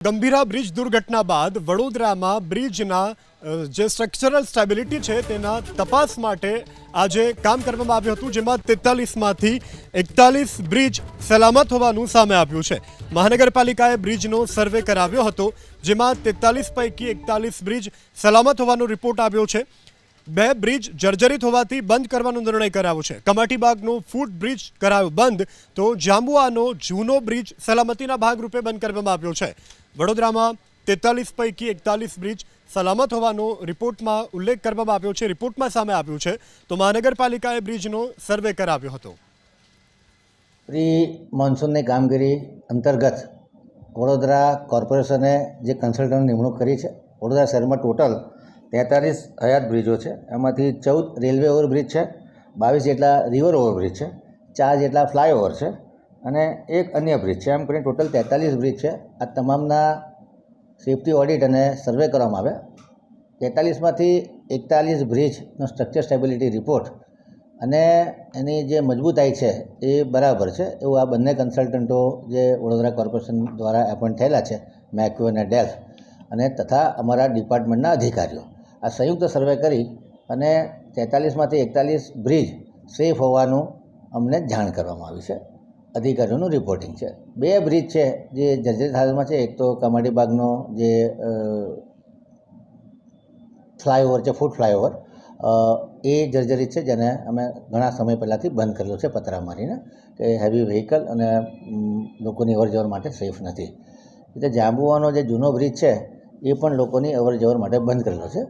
Gambhira bridge દુર્ઘટના બાદ વડોદરામાં બ્રિજના જે સ્ટ્રક્ચરલ સ્ટેબિલિટી છે તેના તપાસ માટે આજે કામ કરવામાં આવ્યું હતું, જેમાં તેતાલીસમાંથી એકતાલીસ બ્રિજ સલામત હોવાનું સામે આવ્યું છે. મહાનગરપાલિકાએ બ્રિજનો સર્વે કરાવ્યો હતો, જેમાં તેતાલીસ પૈકી એકતાલીસ બ્રિજ સલામત હોવાનો રિપોર્ટ આવ્યો છે. બે બ્રિજ જર્જરિત હોવાથી બંધ કરવાનો નિર્ણય કરાયો છે. કમાટીબાગનો ફૂટ બ્રિજ કરાયો બંધ, તો જાંબુઆનો જૂનો બ્રિજ સલામતીના ભાગરૂપે બંધ કરવામાં આવ્યો છે. વડોદરામાં તેતાલીસ પૈકી એકતાલીસ બ્રિજ સલામત હોવાનો રિપોર્ટમાં ઉલ્લેખ કરવામાં આવ્યો છે, રિપોર્ટમાં સામે આવ્યું છે. તો મહાનગરપાલિકાએ બ્રિજનો સર્વે કરાવ્યો હતો. પ્રી મોન્સૂનની કામગીરી અંતર્ગત વડોદરા કોર્પોરેશને જે કન્સલ્ટન્ટ નિમણૂક કરી છે, વડોદરા શહેરમાં ટોટલ તેતાલીસ હયાત બ્રિજો છે. એમાંથી ચૌદ રેલવે ઓવરબ્રિજ છે, બાવીસ જેટલા રિવર ઓવરબ્રિજ છે, ચાર જેટલા ફ્લાયઓવર છે અને એક અન્ય બ્રિજ છે. એમ કરીને ટોટલ તેતાલીસ બ્રિજ છે. આ તમામના સેફ્ટી ઓડિટ અને સર્વે કરવામાં આવે તેતાલીસમાંથી એકતાલીસ બ્રિજનો સ્ટ્રક્ચર સ્ટેબિલિટી રિપોર્ટ અને એની જે મજબૂતાઈ છે એ બરાબર છે. એવું આ બંને કન્સલ્ટન્ટો જે વડોદરા કોર્પોરેશન દ્વારા એપોઇન્ટ થયેલા છે, મેક્યુ અને ડેલ્ફ અને તથા અમારા ડિપાર્ટમેન્ટના અધિકારીઓ. આ સંયુક્ત સર્વે કરી અને તેતાલીસમાંથી એકતાલીસ બ્રિજ સેફ હોવાનું અમને જાણ કરવામાં આવી છે. અધિકારીઓનું રિપોર્ટિંગ છે. બે બ્રિજ છે જે જર્જરિત હાલમાં છે. એક તો કમાડીબાગનો જે ફ્લાયઓવર છે, ફૂટ ફ્લાયઓવર. એ જર્જરિત છે જેને અમે ઘણા સમય પહેલાંથી બંધ કરેલો છે પતરા મારીને કે હેવી વ્હીકલ અને લોકોની અવરજવર માટે સેફ નથી. એટલે જાંબુવાનો જે જૂનો બ્રિજ છે એ પણ લોકોની અવર જવર માટે બંધ કરેલો છે.